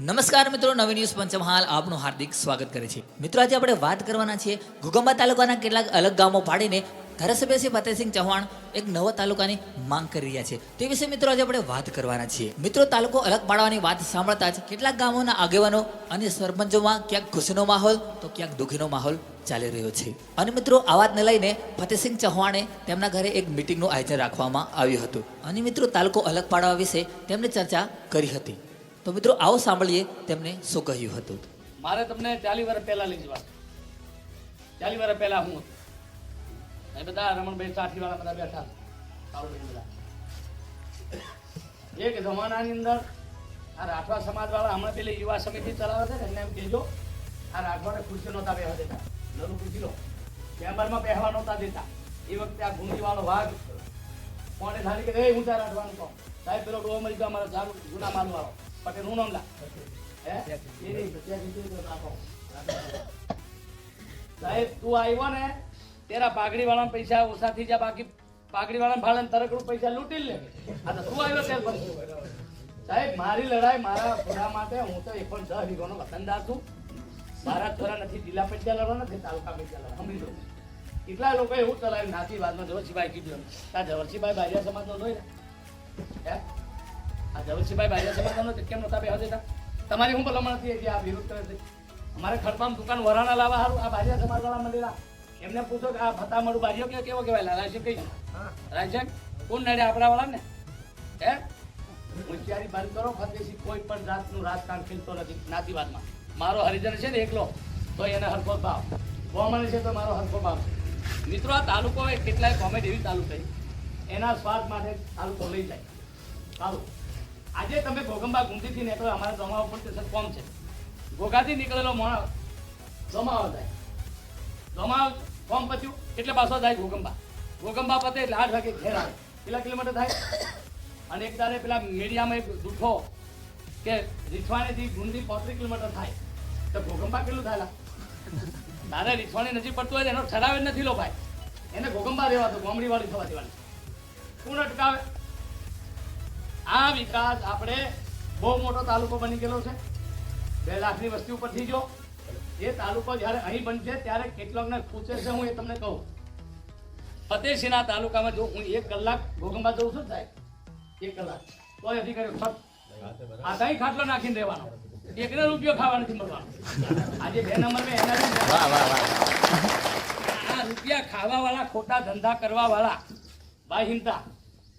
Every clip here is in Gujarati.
નમસ્કાર મિત્રો, નવી ન્યૂઝ પંચમહાલ આપનું હાર્દિક સ્વાગત કરે છે. મિત્રો, આજે આપણે વાત કરવાના છીએ ઘુગંબા તાલુકાના કેટલાક અલગ ગામો પાડીને ધારાસભ્ય શ્રી ફતેહસિંહ ચૌહાણ એક નવા તાલુકાની માંગ કરી રહ્યા છે. તે વિશે મિત્રો, આજે આપણે વાત કરવાના છીએ. મિત્રો, તાલુકો અલગ પાડવાની વાત સાંભળતા જ કેટલાક ગામોના આગેવાનો અને સરપંચોમાં ક્યાંક ખુશીનો માહોલ, તો ક્યાંક દુઃખીનો માહોલ ચાલી રહ્યો છે. અને મિત્રો, આ વાતને લઈને ફતેહસિંહ ચૌહાણે તેમના ઘરે એક મિટિંગનું આયોજન રાખવામાં આવ્યું હતું. અને મિત્રો, તાલુકો અલગ પાડવા વિશે તેમણે ચર્ચા કરી હતી. તો મિત્રો, આવો સાંભળીએ તેમને શું કહ્યું હતું. મારે તમને ચાલી વર્ષ પહેલા લઈ જવા ચાલી વર્ષ પહેલા હું એ બધા રમણભાઈ સાઠી વાળા બધા બેઠા. કાળુભાઈ બધા. એક જમાનાની અંદર આ રાઠવા સમાજ વાળા હમણાં પેલી યુવા સમિતિ ચલાવે છે એમને એમ કહેજો, આ રાઠવાને ખુરશી નહોતા બેહવા દેતા. નરું પૂછી લો. ચેમ્બરમાં બેહવા નહોતા દેતા. એ વખતે આ ગુંજી વાળો વાઘ કોને ધારી કે હું ત્યાં રાઠવાનું કહું. સાહેબ, પેલો ડોહ મળી ગયો, અમારો જાડુ જૂના માલ વાળો lah તો રાખો. સાહેબ તું આવ્યો ને તેરા પાઘડી વાળા પૈસા ઓછા થઈ જાય બાકી પાઘડી વાળા ભાડે તરકડું પૈસા લૂંટી લે. આ તો તું આવ્યો ત્યારે સાહેબ મારી લડાઈ મારા ઘોડા માટે હું તો એક પણ છ વીઘોનો વતનદાર છું. મારા છોરા નથી જિલ્લા પંચાયત લડવા નથી તાલુકા પંચાયત લડવા સમજી લો કેટલા લોકો એવું ચલાવ્યું? નાસી વાતમાં જવરસિંહભાઈ કીધું ત્યાં જવરસિંહભાઈ બારિયા સમાજનો જોઈ ને હે? આ જવરસિંહભાઈ બારિયા સમાજનો તો કેમ નતા બેહવા દેતા તમારી હું ભલામણ હતી કે આ વિરોધ કરે છે? અમારે ખડપામ દુકાન વરાણા લાવવા સારું આ બારિયા સમાજવાળા મળેલા એમને પૂછો કે આ ભત્તા મળું બારીઓ કે કેવો કહેવાય? રાશન કઈ રાજ્ય કોણ નડે આપણા વાળા ને હે? હોશિયારી બંધ કરો ફતેસી કોઈ પણ જાતનું રાજકારણ ખેલતો નથી જ્ઞાતિવાદમાં. મારો હરિજન છે ને એકલો તો એને હરખો ભાવ. કોમન છે તો મારો હરખો ભાવ છે. મિત્રો આ તાલુકો એ કેટલાય કોમેડ એવી તાલુકો છે. એના સ્વાદ માટે તાલુકો લઈ જાય. સારું. આજે તમે ઘોગંબા ગુંદીથી નીકળો અમારા જમાવા ઉપર તે કોમ છે. ઘોઘાથી નીકળેલો માણસ જમાવા જાય જમાવ કોમ પત્યું એટલે પાછો જાય ઘોગંબા ઘોગંબા પતે એટલે આઠ વાગે ઘેર આવે. કેટલા કિલોમીટર થાય? અને એક તારે પેલા મીડિયામાં એક જૂઠો કે રીછવાણીથી ગુંદી પોત્રીસ કિલોમીટર થાય. તો ઘોગંબા કેટલું થાય? તારે રીછવાણી નજીક પડતું હોય એનો ઠરાવે નથી લો ભાઈ. એને ઘોગંબા રહેવા તો ગોમડી વાળી થવા દેવાની. કોણ અટકાવે? આ વિકાસ આપણે બહુ મોટો તાલુકો બની ગયેલો છે. બે લાખની વસ્તી ઉપર થઈ ગયો એ તાલુકો જ્યારે અહીં બનશે ત્યારે કેટલોકને પૂછે છે હું એ તમને કહું. ફતેહસિંહના તાલુકામાં જો હું એક કલાક ઘોગંબા જઉં છું સાહેબ એક કલાક. તો અધિકારીઓ ફક્ત આ કઈ ખાટલો નાખીને રહેવાનો. એકને રૂપિયો ખાવા નથી મળવાનો. આજે બે નંબર મેં એના આ રૂપિયા ખાવા વાળા ખોટા ધંધા કરવા વાળા બાહિંતા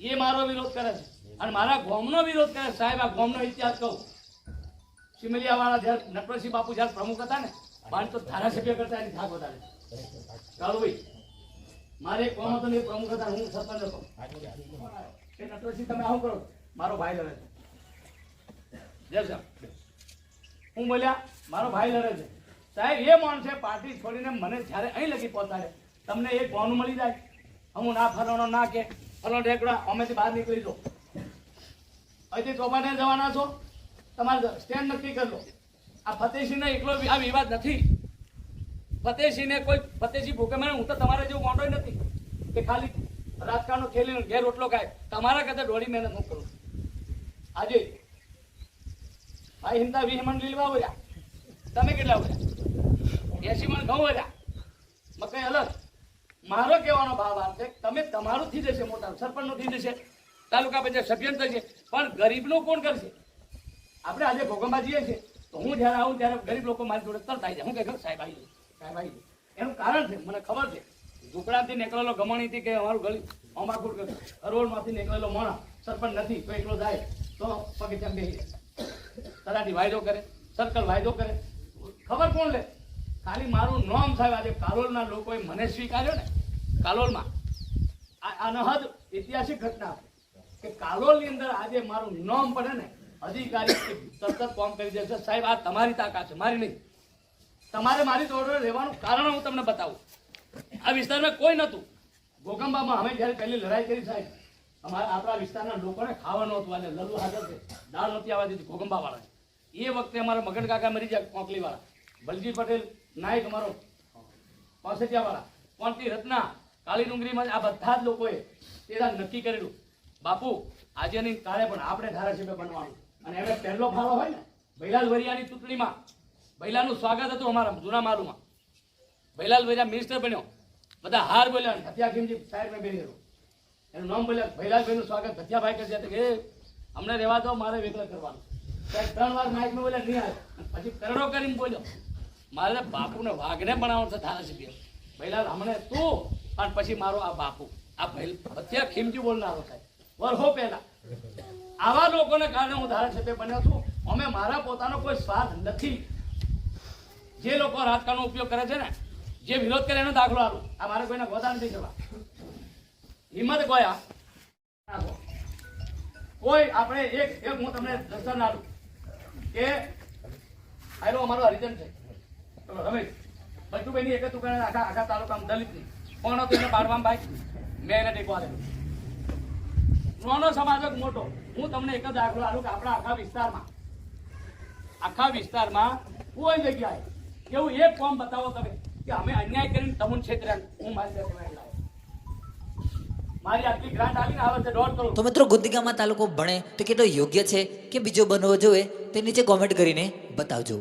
એ મારો વિરોધ કરે છે. અને મારા ગોમનો વિરોધ કરે સાહેબ, આ ગોમનો ઇતિહાસ કહું. સિમલિયા વાળા જ્યારે નટવરસિંહ બાપુ જ્યારે પ્રમુખ હતા ને બાણ તો ધારાસભ્ય કરતા એની થાક વધારે ચાલો ભાઈ, મારે એક કોમ હતો ને પ્રમુખ હતા, હું સરપંચ હતો. એ નટવરસિંહ, તમે આવું કરો. મારો ભાઈ લડે છે. જય સાહેબ હું બોલ્યા, મારો ભાઈ લડે છે. સાહેબ, એ માણસે પાર્ટી છોડીને મને જ્યારે અહીં લગી પહોંચાડે, તમને એક ગોનું મળી જાય. હું ના ફરવાનો ના કે ફરવાનો ઢેકડા અમેથી બહાર નીકળી દો અહીંથી ચોપાટે જવાના છો? તમારે સ્ટેન્ડ નક્કી કરી. આ ફતેહસિંહને એકલો આ વિવાદ નથી. ફતેહસિંહને કોઈ ફતેહસિંહ ભૂકે મને હું તો તમારે જેવું મોટો નથી. કે ખાલી રાજકારણનો ખેલીને ઘેર રોટલો ખાય. તમારા કરતા દોડી મહેનત હું કરું આજે ભાઈ હિંદા વી મણ લીલવા વળ્યા. તમે કેટલા વળ્યા? એસી મણ ઘઉં વળ્યા. મકાઈ અલગ. મારો કહેવાનો ભાવ આ છે તમે તમારું થઈ જશે મોટા સરપંચનું થઈ જશે તાલુકા પંચાયત સભ્ય થશે. પણ ગરીબનું કોણ કરશે? આપણે આજે ભોગંબા જઈએ છીએ. તો હું જ્યારે આવું ત્યારે ગરીબ લોકો મારી જોડે તરત આવી જાય. હું કે સાહેબ આવી સાહેબ આવી એનું કારણ છે, મને ખબર છે. ઝૂંપડાથી નીકળેલો ગમણીથી કે અમારું ગલી અમાકુડ રોડમાંથી નીકળેલો માણસ સરપંચ નથી, તો એકલો જાય. તો પગે તેમ બેસી જાય. તલાટી વાયદો કરે, સર્કલ વાયદો કરે. ખબર કોણ લે? ખાલી મારું નામ સાહેબ આજે કાલોલના લોકોએ મને સ્વીકાર્યો ને, કાલોલમાં. આ અનહદ ઐતિહાસિક ઘટના કે કાલોલની અંદર આજે મારું નામ પડે ને, અધિકારી તરત કોમ કરી દેશે. સાહેબ, આ તમારી તાકાત છે, મારી નહીં. તમારે મારી જોડે રહેવાનું કારણ હું તમને બતાવું. આ વિસ્તારમાં કોઈ નહોતું. ભોગંબામાં અમે જ્યારે પહેલી લડાઈ કરી સાહેબ, અમારા આપણા વિસ્તારના લોકોને ખાવાનું હતું અને લલુ હાજર છે. દાળ નહોતી આવવા દીધી ભોગંબા વાળા એ વખતે અમારા મગન કાકા મરી ગયા કોંકલી વાળા બલજી પટેલ, નાયક અમારો પાસેટિયા વાળા કોંટી રત્ના, કાળી ડુંગરીમાં આ બધા જ લોકોએ તેના નક્કી કરેલું. બાપુ, આજે નહીં, કાલે પણ આપણે ધારાસભ્ય બનવાનું. અને એમને પહેલો ફાળો હોય ને ભૈલાલ વરિયાની ચૂંટણીમાં ભૈલાનું સ્વાગત હતું અમારા જૂના માલુમાં ભૈલાલ વરિયા મિનિસ્ટર બન્યો. બધા હાર બોલ્યા ભત્યા ખીમજી સાહેબ મેં બેરેલું એનું નામ બોલ્યા ભૈલાલભાઈનું સ્વાગત ભત્યાભાઈ કરશે. કે અમને રહેવા દો, મારે વેગળ કરવાનું. ત્રણ વાર માઇકમાં બોલ્યા, નહીં આવે. પછી કરડો કરીને બોલ્યો. મારે બાપુને વાઘને બનાવવાનો છે ધારાસભ્ય. ભૈલાલ હમણે તું, અને પછી મારો આ બાપુ. આ ભૈલ ભત્યા ખીમજી બોલનારો સાહેબ. વર્ષો પહેલા. આવા લોકોને કારણે હું ધારાસભ્ય બન્યો છું. અમે મારા પોતાનો કોઈ સ્વાર્થ નથી. જે લોકો રાજકારણનો ઉપયોગ કરે છે ને, જે વિરોધ કરે એનો દાખલો આલું આ મારે કોઈને ગોદા નથી કરવા હિંમત ગોયા. કોઈ આપણે એક એક હું તમને દર્શન આલું કે આયરો અમારો હરિજન છે. રમેશ, બચુભાઈની એક દુકાન આખા આખા તાલુકામાં દલિતની. કોણ હતું એને બારવામ ભાઈ? મેં એને ટેકો આલેલો નાનો સમાજ જ મોટો. હું તમને એક જ દાખલો આલું કે આપણા આખા વિસ્તારમાં આખા વિસ્તારમાં કોઈ જગ્યાએ એવું એક ફોર્મ બતાવો તમે કે અમે અન્યાય કરીને તમને ક્ષેત્રે હું મારી તો મિત્રો ગુદ્દીગામાં તાલુકો ભણે તો કેટલો યોગ્ય છે? કે બીજો બનવો જોઈએ? તે નીચે કોમેન્ટ કરીને બતાવજો.